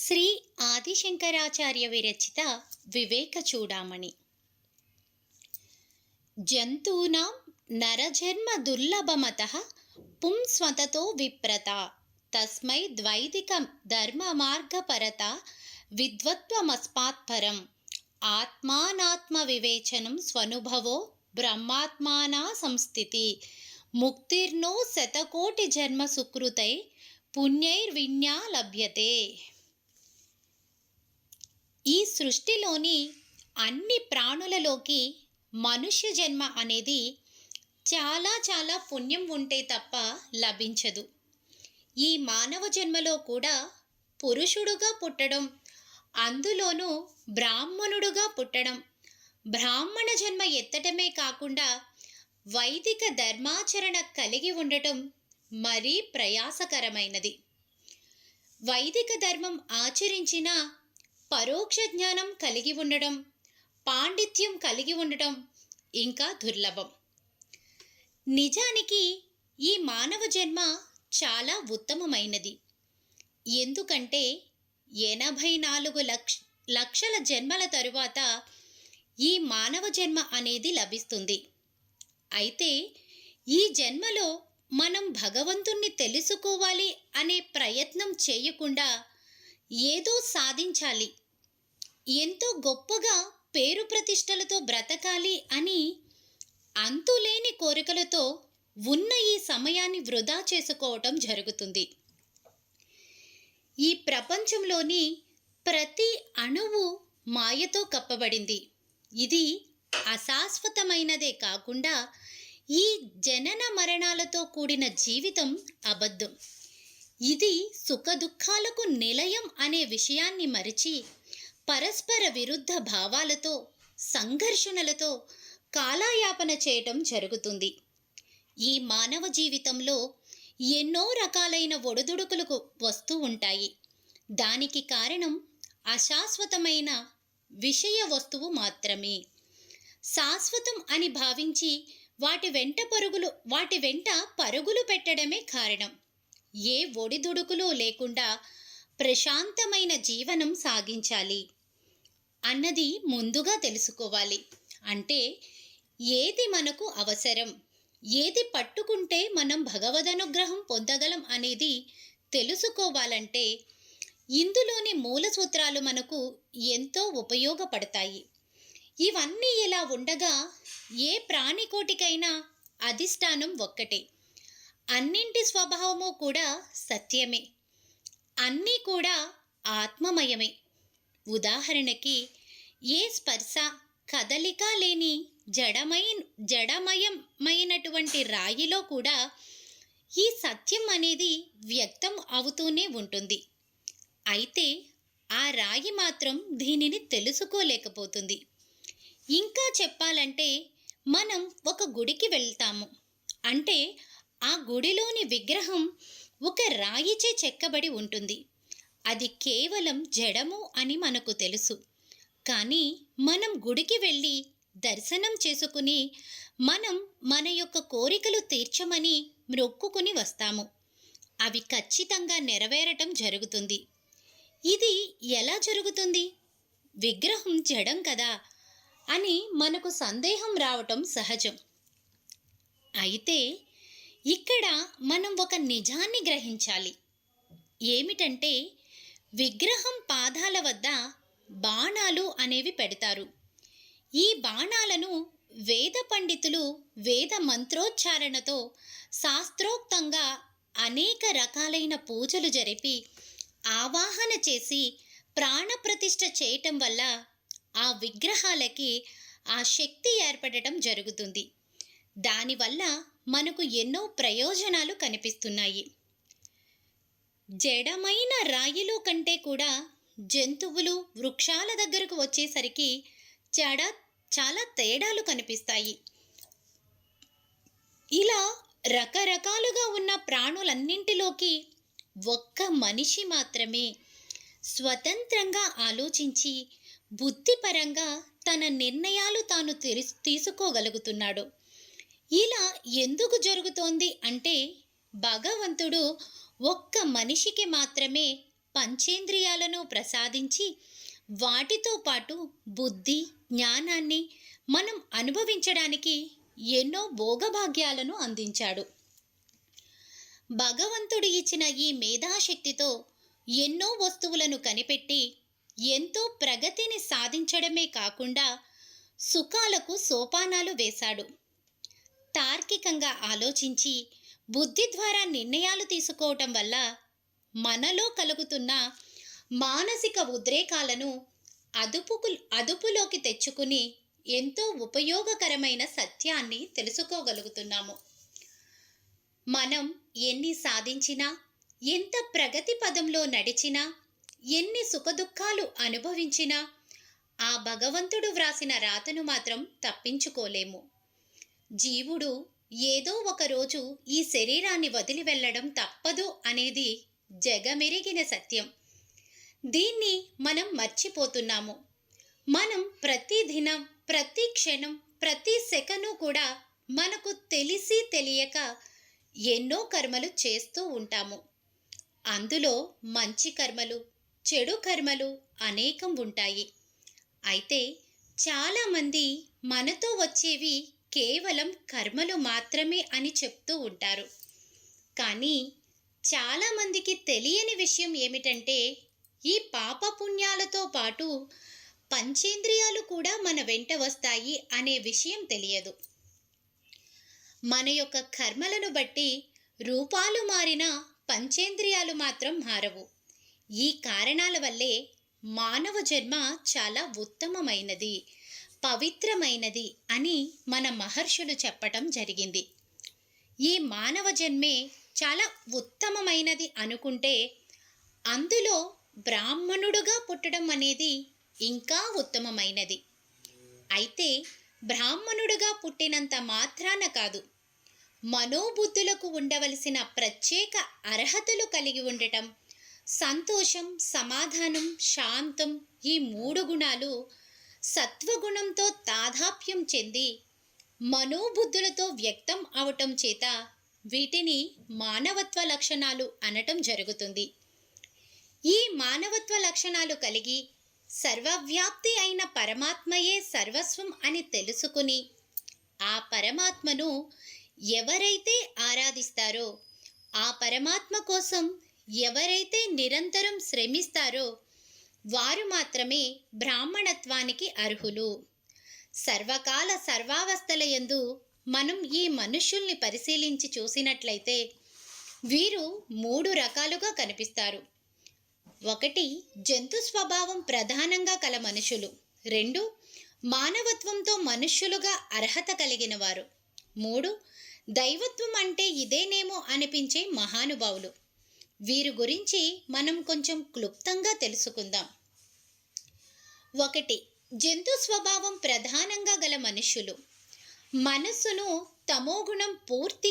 శ్రీ ఆదిశంకరాచార్య విరచిత వివేక చూడామణి. జంతూనాం నరజన్మ దుర్లభమత పుంస్వతతో విప్రత తస్మై ద్వైదిక ధర్మ మార్గపరత విద్వత్వమస్మాత్పరం ఆత్మానాత్మ వివేచనం స్వనుభవో బ్రహ్మాత్మానా సంస్థితి ముక్తిర్నో శతకోటి జన్మ సుకృతై పుణ్యైర్విన్యా లభ్యతే. ఈ సృష్టిలోని అన్ని ప్రాణులలోకి మనుష్య జన్మ అనేది చాలా చాలా పుణ్యం ఉంటే తప్ప లభించదు. ఈ మానవ జన్మలో కూడా పురుషుడుగా పుట్టడం అందులోనూ బ్రాహ్మణుడుగా పుట్టడం బ్రాహ్మణ జన్మ ఎత్తటమే కాకుండా వైదిక ధర్మాచరణ కలిగి ఉండటం మరీ ప్రయాసకరమైనది. వైదిక ధర్మం ఆచరించిన పరోక్ష జ్ఞానం కలిగి ఉండడం పాండిత్యం కలిగి ఉండడం ఇంకా దుర్లభం. నిజానికి ఈ మానవ జన్మ చాలా ఉత్తమమైనది. ఎందుకంటే ఎనభై నాలుగు లక్ష లక్షల జన్మల తరువాత ఈ మానవ జన్మ అనేది లభిస్తుంది. అయితే ఈ జన్మలో మనం భగవంతుణ్ణి తెలుసుకోవాలి అనే ప్రయత్నం చేయకుండా ఏదో సాధించాలి ఎంతో గొప్పగా పేరు ప్రతిష్టలతో బ్రతకాలి అని అంతులేని కోరికలతో ఉన్న ఈ సమయాన్ని వృధా చేసుకోవటం జరుగుతుంది. ఈ ప్రపంచంలోని ప్రతి అణువు మాయతో కప్పబడింది. ఇది అశాశ్వతమైనదే కాకుండా ఈ జనన మరణాలతో కూడిన జీవితం అబద్ధం. ఇది సుఖదుఖాలకు నిలయం అనే విషయాన్ని మరిచి పరస్పర విరుద్ధ భావాలతో సంఘర్షణలతో కాలాయాపన చేయటం జరుగుతుంది. ఈ మానవ జీవితంలో ఎన్నో రకాలైన ఒడిదుడుకులకు వస్తూ ఉంటాయి. దానికి కారణం అశాశ్వతమైన విషయ వస్తువు మాత్రమే. శాశ్వతం అని భావించి వాటి వెంట పరుగులు వాటి వెంట పరుగులు పెట్టడమే కారణం. ఏ ఒడిదుడుకులు లేకుండా ప్రశాంతమైన జీవనం సాగించాలి. అన్నది ముందుగా తెలుసుకోవాలి. అంటే ఏది మనకు అవసరం ఏది పట్టుకుంటే మనం భగవదనుగ్రహం పొందగలం అనేది తెలుసుకోవాలంటే ఇందులోని మూల సూత్రాలు మనకు ఎంతో ఉపయోగపడతాయి. ఇవన్నీ ఇలా ఉండగా ఏ ప్రాణికోటికైనా అధిష్టానం ఒక్కటే. అన్నింటి స్వభావము కూడా సత్యమే. అన్నీ కూడా ఆత్మమయమే. ఉదాహరణకి ఏ స్పర్శ కదలిక లేని జడమై జడమయమైనటువంటి రాయిలో కూడా ఈ సత్యం అనేది వ్యక్తం అవుతూనే ఉంటుంది. అయితే ఆ రాయి మాత్రం దీనిని తెలుసుకోలేకపోతుంది. ఇంకా చెప్పాలంటే మనం ఒక గుడికి వెళ్తాము. అంటే ఆ గుడిలోని విగ్రహం ఒక రాయిచే చెక్కబడి ఉంటుంది. అది కేవలం జడము అని మనకు తెలుసు. కానీ మనం గుడికి వెళ్ళి దర్శనం చేసుకుని మనం మన యొక్క కోరికలు తీర్చమని మ్రొక్కుకుని వస్తాము. అవి ఖచ్చితంగా నెరవేరటం జరుగుతుంది. ఇది ఎలా జరుగుతుంది? విగ్రహం జడం కదా అని మనకు సందేహం రావటం సహజం. అయితే ఇక్కడ మనం ఒక నిజాన్ని గ్రహించాలి. ఏమిటంటే విగ్రహం పాదాల వద్ద బాణాలు అనేవి పెడతారు. ఈ బాణాలను వేద పండితులు వేద మంత్రోచ్చారణతో శాస్త్రోక్తంగా అనేక రకాలైన పూజలు జరిపి ఆవాహన చేసి ప్రాణప్రతిష్ఠ చేయటం వల్ల ఆ విగ్రహాలకి ఆ శక్తి ఏర్పడటం జరుగుతుంది. దానివల్ల మనకు ఎన్నో ప్రయోజనాలు కనిపిస్తున్నాయి. జడమైన రాయిలు కంటే కూడా జంతువులు వృక్షాల దగ్గరకు వచ్చేసరికి జడ చాలా తేడాలు కనిపిస్తాయి. ఇలా రకరకాలుగా ఉన్న ప్రాణులన్నింటిలోకి ఒక్క మనిషి మాత్రమే స్వతంత్రంగా ఆలోచించి బుద్ధిపరంగా తన నిర్ణయాలు తాను తెరి- తీసుకోగలుగుతున్నాడు. ఇలా ఎందుకు జరుగుతోంది అంటే భగవంతుడు ఒక్క మనిషికి మాత్రమే పంచేంద్రియాలను ప్రసాదించి వాటితో పాటు బుద్ధి జ్ఞానాన్ని మనం అనుభవించడానికి ఎన్నో భోగభాగ్యాలను అందించాడు. భగవంతుడు ఇచ్చిన ఈ మేధాశక్తితో ఎన్నో వస్తువులను కనిపెట్టి ఎంతో ప్రగతిని సాధించడమే కాకుండా సుఖాలకు సోపానాలు వేశాడు. తార్కికంగా ఆలోచించి బుద్ధి ద్వారా నిర్ణయాలు తీసుకోవటం వల్ల మనలో కలుగుతున్న మానసిక ఉద్రేకాలను అదుపుకు అదుపులోకి తెచ్చుకుని ఎంతో ఉపయోగకరమైన సత్యాన్ని తెలుసుకోగలుగుతున్నాము. మనం ఎన్ని సాధించినా ఎంత ప్రగతి పదంలో నడిచినా ఎన్ని సుఖదుఖాలు అనుభవించినా ఆ భగవంతుడు వ్రాసిన రాతను మాత్రం తప్పించుకోలేము. జీవుడు ఏదో ఒకరోజు ఈ శరీరాన్ని వదిలి వెళ్ళడం తప్పదు అనేది జగమెరిగిన సత్యం. దీన్ని మనం మర్చిపోతున్నాము. మనం ప్రతి దినం ప్రతి క్షణం ప్రతి సెకను కూడా మనకు తెలిసి తెలియక ఎన్నో కర్మలు చేస్తూ ఉంటాము. అందులో మంచి కర్మలు చెడు కర్మలు అనేకం ఉంటాయి. అయితే చాలామంది మనతో వచ్చేవి కేవలం కర్మలు మాత్రమే అని చెప్తూ ఉంటారు. కానీ చాలామందికి తెలియని విషయం ఏమిటంటే ఈ పాపపుణ్యాలతో పాటు పంచేంద్రియాలు కూడా మన వెంట వస్తాయి అనే విషయం తెలియదు. మన యొక్క కర్మలను బట్టి రూపాలు మారిన పంచేంద్రియాలు మాత్రం మారవు. ఈ కారణాల వల్లే మానవ జన్మ చాలా ఉత్తమమైనది. పవిత్రమైనది అని మన మహర్షులు చెప్పటం జరిగింది. ఈ మానవ జన్మే చాలా ఉత్తమమైనది అనుకుంటే అందులో బ్రాహ్మణుడుగా పుట్టడం అనేది ఇంకా ఉత్తమమైనది. అయితే బ్రాహ్మణుడుగా పుట్టినంత మాత్రాన కాదు మనోబుద్ధులకు ఉండవలసిన ప్రత్యేక అర్హతలు కలిగి ఉండటం సంతోషం సమాధానం శాంతం ఈ మూడు గుణాలు సత్వగుణంతో తాదాప్యం చెంది మనోబుద్ధులతో వ్యక్తం అవటం చేత వీటిని మానవత్వ లక్షణాలు అనటం జరుగుతుంది. ఈ మానవత్వ లక్షణాలు కలిగి సర్వవ్యాప్తి అయిన పరమాత్మయే సర్వస్వం అని తెలుసుకుని ఆ పరమాత్మను ఎవరైతే ఆరాధిస్తారో ఆ పరమాత్మ కోసం ఎవరైతే నిరంతరం శ్రమిస్తారో వారు మాత్రమే బ్రాహ్మణత్వానికి అర్హులు. సర్వకాల సర్వావస్థల యందు మనం ఈ మనుష్యుల్ని పరిశీలించి చూసినట్లయితే వీరు మూడు రకాలుగా కనిపిస్తారు. ఒకటి జంతు స్వభావం ప్రధానంగా కల మనుషులు. రెండు మానవత్వంతో మనుష్యులుగా అర్హత కలిగిన వారు. మూడు దైవత్వం అంటే ఇదేనేమో అనిపించే మహానుభావులు. వీరి గురించి మనం కొంచెం క్లుప్తంగా తెలుసుకుందాం. ఒకటి జంతు స్వభావం ప్రధానంగా గల మనుషులు. మనస్సును తమోగుణం పూర్తిగా